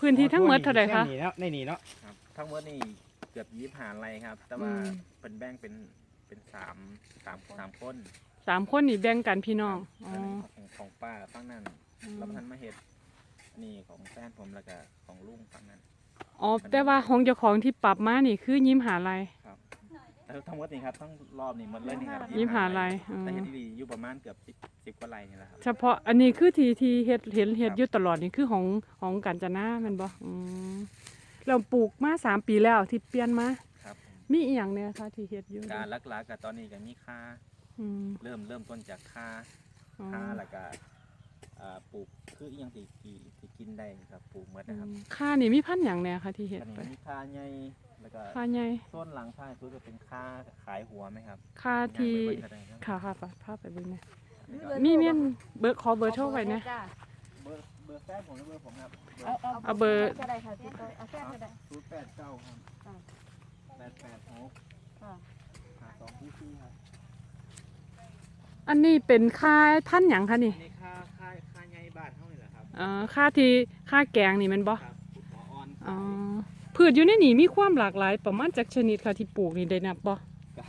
พื้นที่ทั้งหมดเท่าไหร่คะแนี่เนาะในนี่เนาะ ครับทั้งหมดนี่เกือบยี่หาไรครับ แต่ว่าอืม เป็นเป็นแบ่งเป็นเป็นสามสามสามคนสามคนนี่แบ่งกันพี่น้องอ๋ออันนี้ของของป้าฝั่งนั้นอืมแล้วท่านมาเห็ดนี่ของแฟนผมแล้วก็ของลุงฝั่งนั้นอ๋อแต่ว่าของเจ้าของที่ปรับมานี่คือยิ้มหาลัยครับ แล้วทั้งหมดนี่ครับทั้งรอบนี่หมดเลยนี่ครับยิ้มหาลัยอืมแต่เห็ดดีๆอยู่ประมาณเกือบสิบสิบกว่าไรนี่แหละครับเฉพาะอันนี้คือที่ที่เฮ็ดเห็นเฮ็ดอยู่ตลอดนี่คือของของกาญจนาแมันบ่อืมเราปลูกมาสามปีแล้วที่เปลี่ยนมาครับผมมีอีหยังเนี่ยคะที่เฮ็ดอยู่การลักลากับตอนนี้ก็มีค่าอืมเริ่มเริ่มต้นจากค่าอ๋อค่าแล้วก็อ่าปลูกคืออหยังที่ที่ที่กินได้ครับปลูกหมดอืนะครับมค่านี่มีพันธุ์หยังเนี่ยคะที่เฮ็ดอันไปนี้มีค่าใหญ่ แล้วก็ค่าใหญ่ต้นหลังค่าสุดจะเป็นค่าขายหัวไหมครับค่าที่ย่างไปเบิ่งก็ได้ครับค่ะค่ะไปพาไปเบิ่งหน่อยนี่ก็มีเมียนเบอร์ขอเบอร์โทรไว้นะเบอร์เบอร์แฟนผมหรือเบอร์ผมครับเอาเอาเอาเบอร์ก็ได้ค่ะติดต่อเอาแค่ก็ได้ศูนย์แปดเก้าครับค่ะแปดแปดหกค่ะหาสองที่สี่ครับอันนี้เป็นค่าท่านหยังคะนี่อันนี้ค่าค่าค่าใหญ่บาทเท่าไหร่ล่ะครับเอ่อค่าที่ค่าแกงนี่แมันบ่ครับคุณหมอออนอ๋อ พืชอยู่ในนี่มีความหลากหลายประมาณจักชนิดค่ะที่ปลูกนี่ได้นับบ่กับ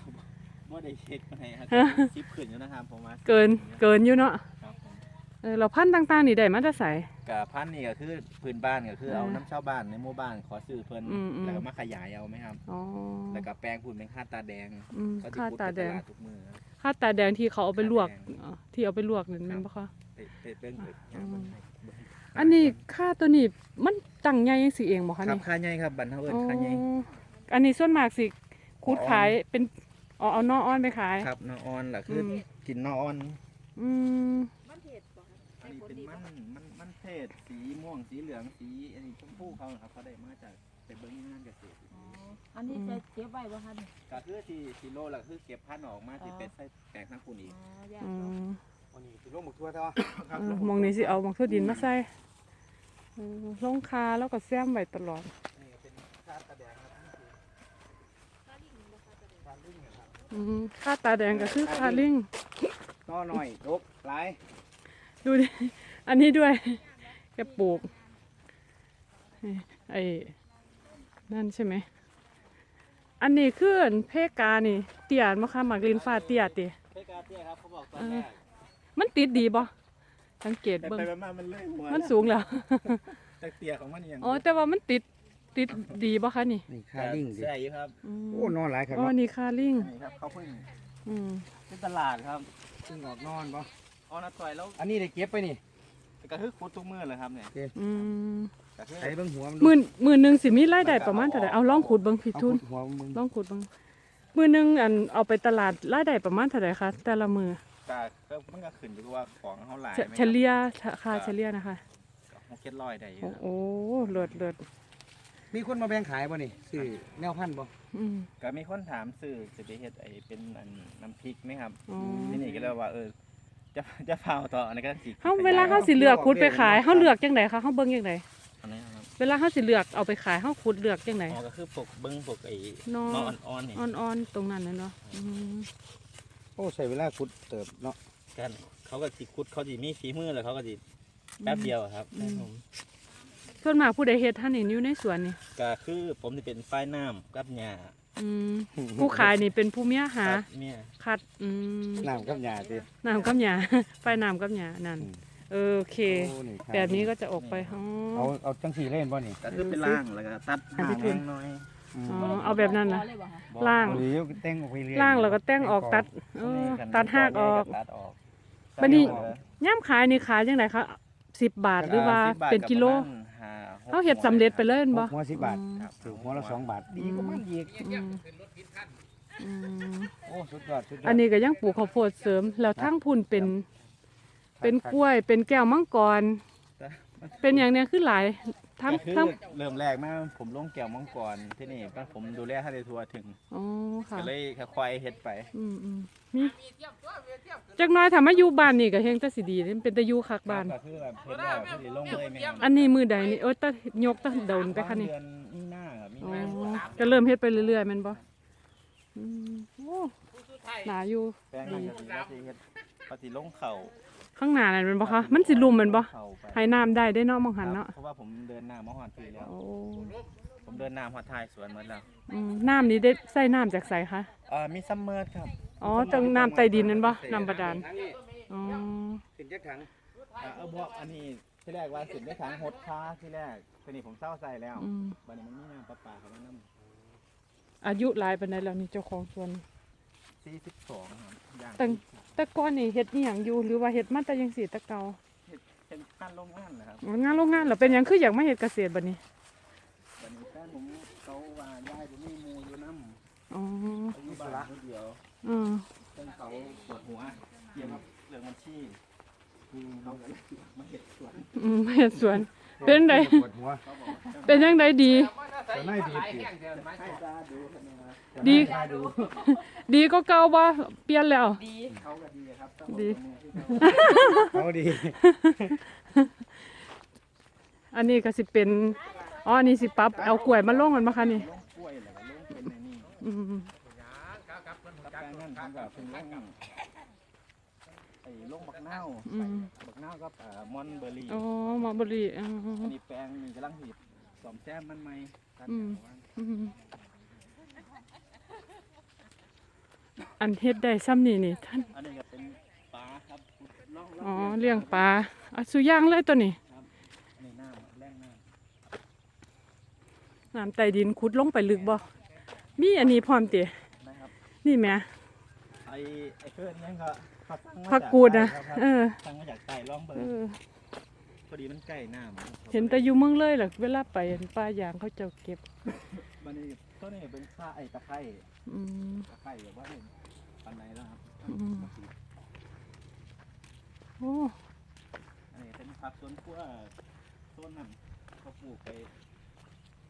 ว่าได้เช็คมาให้ครับฮะสิบขึ้นอยู่นะครับผมว่าเกินเกินอยู่เนาะครับผมเออเราพันธุ์ต่างๆนี่ได้มาแต่ไส กับพันธุ์นี่ก็คือพื้นบ้านก็คือเอาเออน้ำชาวบ้านในหมู่บ้านขอซื้อเพิ่นอืมอืม แล้วก็มาขยายเอาไหมครับ อ๋อแล้วก็แปลงพุ่นเป็นค่าตาแดงอืมเขาจะค่าพูดตาไปแดงลทุกมือครับ ค่าตาแดงที่เขาเอาไปลวกตาแดง อ๋อที่เอาไปลวกนั่นแม่นบ่คะ ไปไปเบิ่งเบิ่งอืมเบิ่งให้เบิ่งให้ อันนี้ค่าตัวนี้มันตั้งใหญ่จังสิเองบ่คะครับนี่ค่าใหญ่ครับบันเทาเอิญอ๋อค่าใหญ่อันนี้ส่วนมากสิคูดอ๋อขายเป็นอ๋อเอานออ้อนไปขาย ครับนอออนล่ะคืออม กินนอออนอืมมันเผ็ดบ่คะอันนี้เป็นมันมันมันเทศสีม่วงสีเหลืองสีอันนี้ชมพูเขาครับเขาได้มาจากไปเบิ้งงานเกษตรอ๋ออันนี้จะเก็บไว้บ่คะนี่ก็คือที่ที่โลละคือเก็บพันธุ์ออกมาที่อ๋อเป็นไส้แตกทั้งคุณอีกอ๋อยากอืเนาะมวันนี้สิลงหมกทั่วเท่าครับเออมองนี้สิเอามองทั่วดินมาใส่เออ ลงคาแล้วก็แซมไว้ตลอดนี่ก็เป็นชาตะแดงครับนี่คือชาลิงนะครับอืมค่าตาแดงก็คือค่าลิงนอหน่อยดกหลายดูดิอันนี้ด้วยแกปลูกนี่ไอ้นั่นใช่ไหม อันนี้คืออันเพกานี่ เตียนมะคะหมากลินฟ้าเตียติเทกาเตี้ยครับเขาบอกตอนแรกมันติดดีบ่ สังเกตแต่เบิ่งไปมามันเลยหัวมันสูงแล้วแต่เตี้ยของมันยังอ๋อแต่ว่ามันติดติดดีบ่คะนี่นี่ค่าลิงดิใช่อยู่ครับอืมโอ้นอนหลายครับอ๋อเนาะนี่ค่าลิงนี่ครับเขาเพิ่งอืมที่ตลาดครับซึ่งออกนอนปะออนัดต่อยแล้วอันนี้ได้เก็บไปนี่ก็คือคุดทุกมือเลยครับเนี่ยอืมก็คือใส่เบิ่งหัวมันหมื่นหมื่นหนึ่งสิมีรายได้ประมาณเท่าไหร่เอาลองขุดเบิ่งผิดเอาทุนขุดหัวมึงลองขุดเบิ่งมือหนึงอันเอาไปตลาดรายได้ประมาณเท่าไหร่คะแต่ละมือ ก็ก็มันก็ขึ้นอยู่กับว่าของเขาหลายเฉไหมเฉลี่ยค่าเฉลี่ยนะคะ หกเจ็ดร้อยได้อยู่โอ้ครับโหเลิศเลิศมีคนมาแบ่งขายบ่นี่ซื้อแนวพันธุ์บ่อืม ก็มีคนถามสื่อสิไปเฮ็ดไอ้เป็นอันน้ำพริกไหมครับอ๋อ ที่นี่ก็เลยว่าเออจะจะเผาต่ออันนี้ก็สิเฮาเวลาเฮาสิเลือกขุดไปขายเฮาเลือกจังไดคะเฮาเบิ่งจังไดอันนี้ครับเวลาเฮาสิเลือกเอาไปขายเฮาขุดเลือกจังได อ๋อก็คือปกเบิ้งปกไอ้นอนออ่อนๆนี่ อ่อนๆตรงนั้นน่ะเนาะอืม โอ้ใช้เวลาขุดเติบเนาะกันเขาก็สิคุดเขาสิมีฝีมือแล้วเขาก็สิแป๊บเดียวอะครับครับผมส่วนมากผู้ใดเฮ็ดท่านนี่อยู่ในสวนนี่ ก็คือผมจะเป็นฝ้ายน้ำกับหญ้าอืม ผู้ขายนี่เป็นผู้เมียหา ครับเนี่ยคัด อืมน้ำกับหญ้าสิ น้ำกับหญ้าไฟน้ำกับหญ้านั่น อืม เออโอเค โอ้นี่ค่าแบบนี้ก็จะออกไปอ๋อ เอาเอาจังสีเล่นบ่นี่ก็คือเป็นล่างแล้วก็ตัดอันหาที่งเป็นแห้งหน้อย อืมอ๋อเอาแบบนั้นนะเลยบ่คะบอกล่าง หรือแต่งออกไปเรื่อยล่างแล้วก็แต่งออกตัดเออตัดหากออก ตัดออกบัดนี้ตัออกย่ามขายนี่ขายจังไดคะสิบบาทหรือว่าสิบบทเป็นกิโลบประมาณห้หกเขาเฮ็ดสำเร็จไปเลยแม่นบ่ หัวสิบบาทอืมครับถือหัวละสองบาทดีกว่ามันอีกอืมอืมโอ้สุดยอดสุดยอดอันนี้ก็ยังปลูกข้าวโพดเสริม แล้วทั้งพุ่นเป็น เป็นกล้วย เป็นแก้วมังกร เป็นอย่างเนี้ยคือหลาย ทั้งก็คือทั้งเริ่มแรกมาผมลงแก้วมังกรที่นี่ก็ผมดูแลให้ได้ทั่วถึงอ๋อค่ะก็เลยค่อยๆเฮ็ดไป อืมอืมมีจักหน้อยถ้ามาอยู่บ้านนี่ก็เฮงแต่สิดีมันเป็นตะอยู่คักบ้าน ก็คือแบบเฮ็ดแล้วคือสิลงเลยแม่อันนี้มือใดนี่โอ้ยตะยกตะโดนไปปค่ะระมาณนี่ เดือนมีนาครับมีอ๋อนาก็เริ่มเฮ็ดไปเรื่อยๆแม่นบ่อืมโอ้หนาอยู่ แป้งนี่ก็สิว่าสิเฮ็ดว่าสิลงเข่า ข้างหน้านั่นแมันบ่คะมันสิลุ่มแมันบ่เข้าไปให้น้ำได้ได้เนาะมองหันครับเนาะเพราะว่าผมเดินน้ำมาหอดทีแล้ว โอ้ผมเดินน้ำหอดท้ายสวนหมดแล้วอืมน้ำนี้ได้ใส่น้ำจากไสคะเอ่อมีซัมเมอร์ครับอ๋อจังน้ำใต้ดินนั่นบ่น้ำบาดาลถังนี่อ๋อขึ้นจักถังอ่าเออบอกอันนี้ที่แรกว่าสินได้ถังหดค้าที่แรกทีนี้ผมเศร้าใส่แล้วอืมบัดนี้มันมีน้ำประปาเขามาน้อายุหลายปานใดแล้วนี่เจ้าของสวนำ สี่สิบสองครับอย่างตั้ง แต่ก่อนนี่เฮ็ดอีหยังอยู่หรือว่าเฮ็ดมาแต่ยังสิแต่เก่าเป็นการโรงงานนะครับงานโรงงานเหรอเป็นหยังคืออยากมาเฮ็ดเกษตรบัดนี้วันนี้แฟนผมเขาว่าย้ายผมมีหมูอยู่น้ำอ๋ออายุบ้านคนเดียวอืม เพิ่นเขาปวดหัวเกี่ยวกับเรื่องบัญชี เขาก็เลยมาเห็ดสวนอืมเฮ็ดสวน เป็นไดปวดหัวเขาบอกว่าเป็นจังไดดีจะไม่ดีสิให้ตาดูคะแนนดีจะดูดีก็เก่าบ่เปลี่ยนแล้ว ดีเขาก็ดีครับต้องดีลงมือที่เขาเอาดีอันนี้ก็สิเป็นอ๋ออันนี้สิปรับเอากล้วยมาลงกันบ่คะนี่ลงกล้วยแล้วก็ลงเป็นในนี่อืม กับแปลงนั่นผมก็เป็นลงไอ้ลงบักนาวอืมบักนาวกับเอ่อมอนเบอร์รี่อ๋อหมอบุรีอ๋อ อันนี้แปลงนี่กำลังหีบสอมแซมมันใหม่ครับอืมอืมอันเฮ็ดได้ซ้ำนี่นี่ท่าน อันนี้ก็เป็นปลาครับล่องอ๋อเลี้ยงปลาอะสุย่างเลยตัวนี้ในหน้าแรงหน้าน้ำใต้ดินขุดลงไปลึกบ่มีอันนี้พร้อมตินะครับนี่แหมไอ้ไอ้เพื่อนยังก็เขาสั่งมาผักกูดนะใต้ครับเออสั่งมาจากใต้ล่องเบิเอร์อพอดีมันใกล้หน้ามันเห็นแต่อยู่เมืองเลยล่ะเวลาไปเห็นปลายางเขาเจ้าเก็บมันนี่ต้นนี้เป็นข้าไอ้ตะไคร้อืมตะไคร้แบบว่าเนี่ยปันไหนแล้วครับอืมโอ้อันนี้เป็นผักสวนครัวต้นนั้นเขาปลูกไป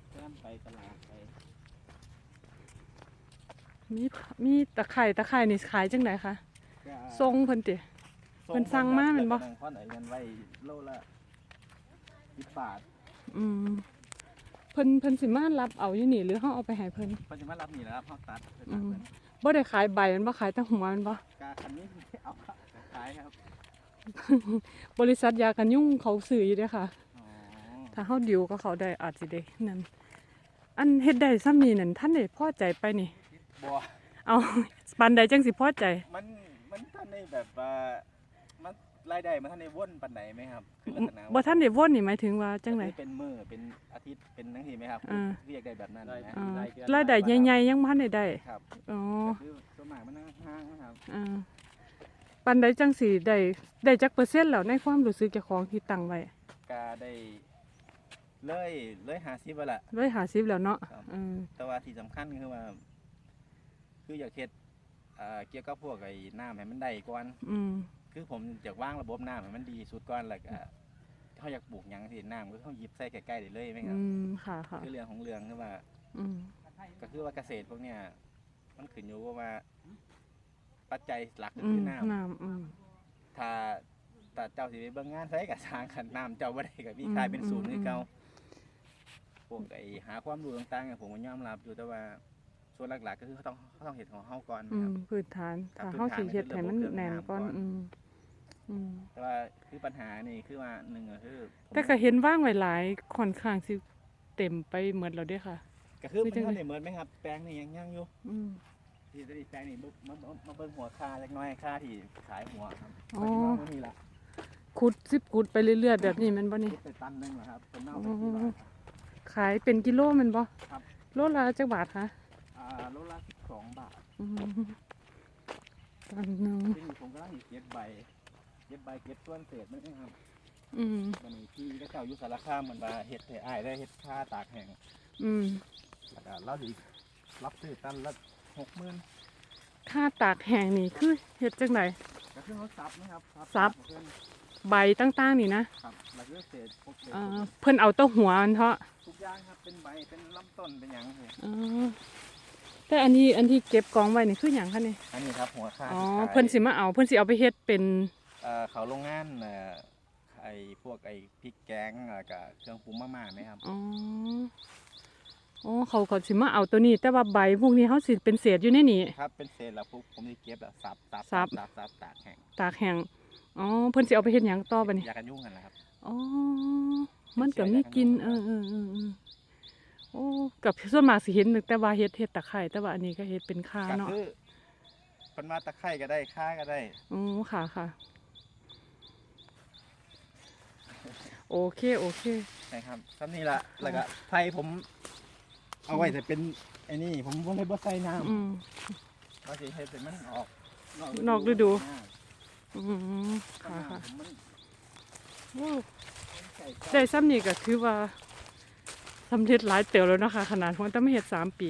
เพื่อนไปตลาดไป มีมีตะไคร่ตะไคร่นี่ขายจังไดคะทรงเพิ่นติ เพิ่นสั่งมาแม่นบ่เดี๋ยวข้อไหนเงินไว้โลละสิบบาทอืมเพิ่นเพิ่นสิมารับเอาอยู่นี่หรือเฮาเอาไปให้เพิ่น เพิ่นจะมารับนี่แหล้วครับพ่อตัดไปอืตัดมเพิ่นบ่ได้ขายใบมันบ่ขายแต่หัวมันบ่กาคันนี้เอาขายครับบริษัทยากันยุ่งเขาซื้ออยู่เด้อค่ะ อ๋อถ้าเฮาดิวก็เขาได้อาจสิได้นั่นอันเฮ็ดได้ซ้ำนี่นั่นท่านได้พอใจไปนี่ บัวเอาปานใดจังสิพอใจ มันมันท่านในแบบว่ามันรายได้มันท่านในว่นปันไหนไหมครับคือลักษณะบ่ท่านได้วนนี่หมายถึงว่าจังไดคือเป็นมือเป็นอาทิตย์เป็นทั้งทีไหมครับอ่า เรียกได้แบบนั้นนะอ่ารายได้ใหญ่ๆยังบ่ทันได้ได้ครับอ๋อคือตัวหมากมันห่างๆนะครับอ่าปานใดจังสิได้ได้จักเปอร์เซ็นต์แล้วในความรู้สึกเจ้าของที่ตั้งไว้กาได้เลยเลยหาซิบละ150แล้วเนาะครับ อืมแต่ว่าที่สำคัญคือว่า คืออยากเฮ็ดอ่าเกี่ยวกับพวกไอ้น้ำให้มันได้ก่อน อืม คือผมอยากวางระบบน้ำให้มันดีสุดก่อนแล้วก็เขาอยากปลูกหยังที่น้ำก็เขาหยิบใส่ใกล้ๆได้เลยไหมครัอืบมค่ะค่ะคือเรื่องของเรื่องคือว่า อืม ก็คือว่าเกษตรพวกเนี้ยมันขึ้นอยู่กับว่าปัจจัยหลักก็อืคืมอน้ำน้ำอืมถ้าถ้าเจ้าสิไปเบิ่งงานใช้กับสร้างขันน้ำเจ้าบ่ได้ก็มีกลายเป็นศูนย์คือเก่าพวกไอ้หาความรู้ต่างๆอะผมก็ยอมรับอยู่แต่ว่า ส่วนหลักๆก็คือเขาต้องเขาต้องเห็นของเฮาก่อนอืนะคมรับพื้นฐานครับถ้าเฮาสิเฮ็ดให้มันพื้นฐานแน่นก่อนเรื่องน้ำก่อนอืมอืมแต่ว่าคือปัญหานี่คือว่าหนึ่งก็คือผมแต่ก็เห็นว่างไว้หลายค่อนข้างสิเต็มไปหมดแล้วเด้อค่ะก็คือมีมันจังเท่าเลยได้เหมือนไหมครับ แปลงนี่ยังยังอยู่อืมที่ได้แปลงนี่มามามามาเบิ่งหัวค่าเล็กน้อยค่าที่ขายหัวครับอ๋อปัจจุบันมันมีละขุดสิบขุดไปเรื่อยๆแบบนี้แมันบ่นี่คิดไปตันหนึงเหรอครับเป็นเน่าเป็นกี่บาทครับขายเป็นกิโลแมันบ่ครับโลละจักบาทคะอ่า โลละสองบาทอืมตันหนึงที่นี่ผมก็ต้องเก็บใบเก็บใบเก็บส่วนเศษมันเองครับอืมวันนี้ที่ก็เจ้าอยู่สารคามเหมือนว่าเห็ดให้อ้ายได้เห็ดค่าตากแห้งอืมแล้วก็เราดีรับซื้อตันละหกหมื่นค่าตากแห้งนี่คือเฮ็ดจังได ก็คือเขาซับนะครับซับ เพื่อนใบต่างๆนี่นะครับแล้วก็เศษพวกเศษเอ่อเพิ่นเอาแต้หัวมันเถาะทุกอย่างครับเป็นใบเป็นลำต้นเป็นหยังเลยอ๋อ แต่อันนี้อันที่เก็บกองไว้นี่คือหยังคะนี่อันนี้ครับหัวค่าอ๋อที่ขายเพิ่นสิมาเอาเพิ่นสิเอาไปเฮ็ดเป็นเอ่อเขาโรงงานเอ่อไอ้พวกไอ้พริกแกงแล้วก็เครื่องปรุงมาม่าไหมครับอ๋ออ๋อเขาเขาสิมาเอาตัวนี้ แต่ว่าใบพวกนี้เขาสิเป็นเศษอยู่ในนี้ ครับเป็นเศษแล้วปุ๊บผมจะเก็บแล้วสับสับสับ สับสับตากแห้งตากแห้งอ๋อเพิ่นสิเอาไปเฮ็ดหยังต่อบัดนี้ยากันยุ่งกันนะครับอ๋อมันก็มีกลินเออเออเออเออโอ้กับส่วนมากสิเห็นแต่ว่าเฮ็ดเฮ็ดตะไคร้แต่ว่าอันนี้ก็เฮ็ดเป็นค่าก็เนาะคือเพิ่นว่าตะไคร้ก็ได้ค่าก็ได้อ๋อค่ะค่ะ โอเคโอเค นะครับซ้ำนี่ละแล้วก็ไผ่ผม เอาไว้แต่เป็นไอ้นี่ผมบ่เลยบ่ใส่น้ำอืม ว่าสิให้เป็นมันออกนอกฤดูอ่าอืมค่ะค่ะผมมันโอ้ใส่ ได้ซ้ำนี่ก็คือว่า สำเร็จหลายเตียวแล้วเนาะค่ะขนาดหัวแต่ไม่เห็ดสามปี